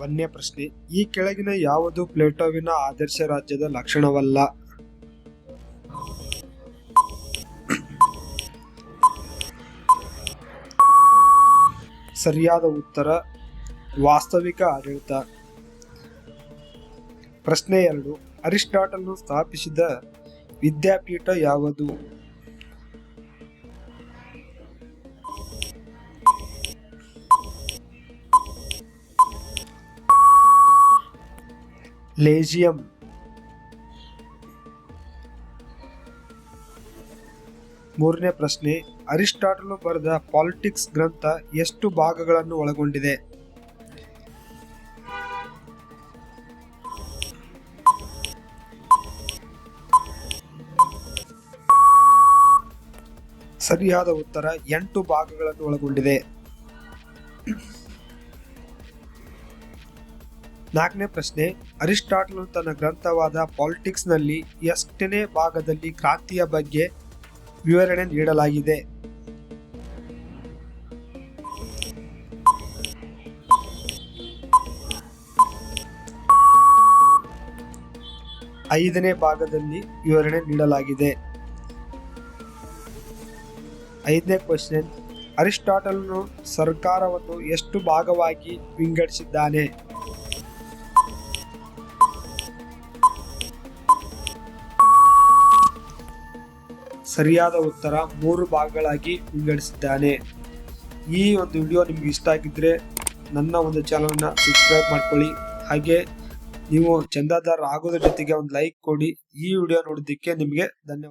ಒಂದನೇ ಪ್ರಶ್ನೆ ಈ ಕೆಳಗಿನ ಯಾವುದು ಪ್ಲೇಟೋವಿನ ಆದರ್ಶ ರಾಜ್ಯದ ಲಕ್ಷಣವಲ್ಲ? ಸರಿಯಾದ ಉತ್ತರ, ವಾಸ್ತವಿಕ ಆಡಳಿತ. ಪ್ರಶ್ನೆ ಎರಡು, ಅರಿಸ್ಟಾಟಲ್ನು ಸ್ಥಾಪಿಸಿದ ವಿದ್ಯಾಪೀಠ ಯಾವುದು? ಲೇಜಿಯಂ ಮೂರನೇ ಪ್ರಶ್ನೆ, ಅರಿಸ್ಟಾಟಲು ಬರೆದ ಪಾಲಿಟಿಕ್ಸ್ ಗ್ರಂಥ ಎಷ್ಟು ಭಾಗಗಳನ್ನು ಒಳಗೊಂಡಿದೆ? ಸರಿಯಾದ ಉತ್ತರ, ಎಂಟು ಭಾಗಗಳನ್ನು ಒಳಗೊಂಡಿದೆ. ನಾಲ್ಕನೇ ಪ್ರಶ್ನೆ, ಅರಿಸ್ಟಾಟಲ್ ತನ್ನ ಗ್ರಂಥವಾದ ಪಾಲಿಟಿಕ್ಸ್ನಲ್ಲಿ ಎಷ್ಟನೇ ಭಾಗದಲ್ಲಿ ಕ್ರಾಂತಿಯ ಬಗ್ಗೆ ವಿವರಣೆ ನೀಡಲಾಗಿದೆ? ಐದನೇ ಭಾಗದಲ್ಲಿ ವಿವರಣೆ ನೀಡಲಾಗಿದೆ. ಐದನೇ ಕ್ವಶನ್ ಅರಿಸ್ಟಾಟಲ್ನು ಸರ್ಕಾರವನ್ನು ಎಷ್ಟು ಭಾಗವಾಗಿ ವಿಂಗಡಿಸಿದ್ದಾನೆ? ಸರಿಯಾದ ಉತ್ತರ ಮೂರು ಭಾಗಗಳಾಗಿ ವಿಂಗಡಿಸಿದ್ದಾನೆ. ಈ ಒಂದು ವಿಡಿಯೋ ನಿಮ್ಗೆ ಇಷ್ಟ ಆಗಿದ್ರೆ ನನ್ನ ಒಂದು ಚಾನಲ್ನ ಸಬ್ಸ್ಕ್ರೈಬ್ ಮಾಡ್ಕೊಳ್ಳಿ. ಹಾಗೆ ನೀವು ಚಂದಾದಾರ ಆಗೋದ್ರ ಜೊತೆಗೆ ಒಂದು ಲೈಕ್ ಕೊಡಿ. ಈ ವಿಡಿಯೋ ನೋಡಿದ್ದಕ್ಕೆ ನಿಮಗೆ ಧನ್ಯವಾದ.